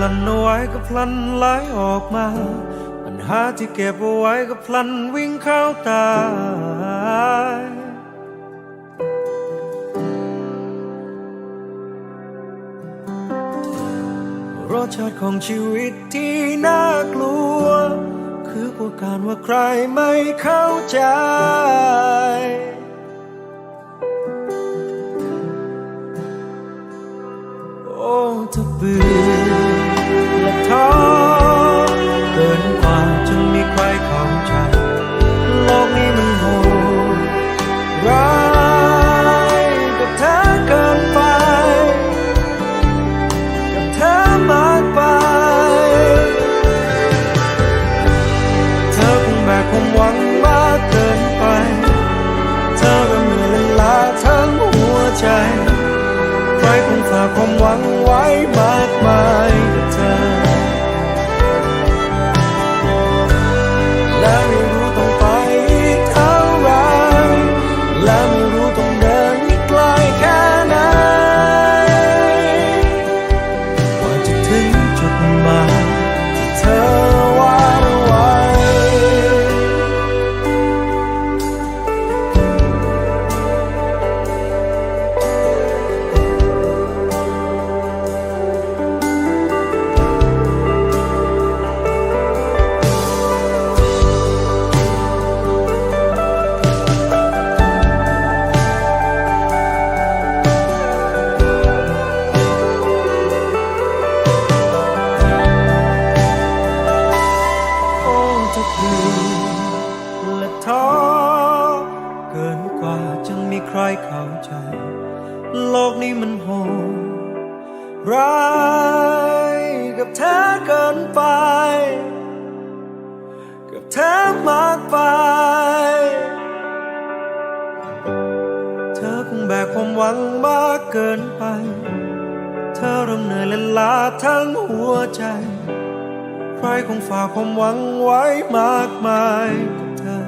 ลันเอาไว้ก็พลันไหลออกมา ปัญหาที่เก็บเอาไว้ก็พลันวิ่งเข้าตารสชาติของชีวิตที่น่ากลัว คือพวกการว่าใครไม่เข้าใจ ความหวังมากเกินไป เธอเริ่มเหมือนละล้าทั้งหัวใจ ใครคงฝากความหวังไว้มา รเข้าใจ โลกนี้มันโหดร้ายกับเธอเกินไป กับเธอมากไป เธอคงแบกความหวังมากเกินไป เธอเริ่มเหนื่อยและล้าทั้งหัวใจ ใครคงฝากความหวังไว้มากมายกับเธอ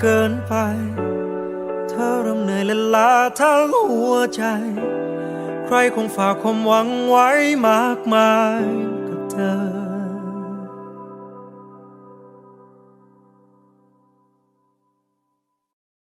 เกินไป เธอเริ่มเหนื่อยและล้าทั้งหัวใจ ใครคงฝากความหวังไว้มากมายกับเธอ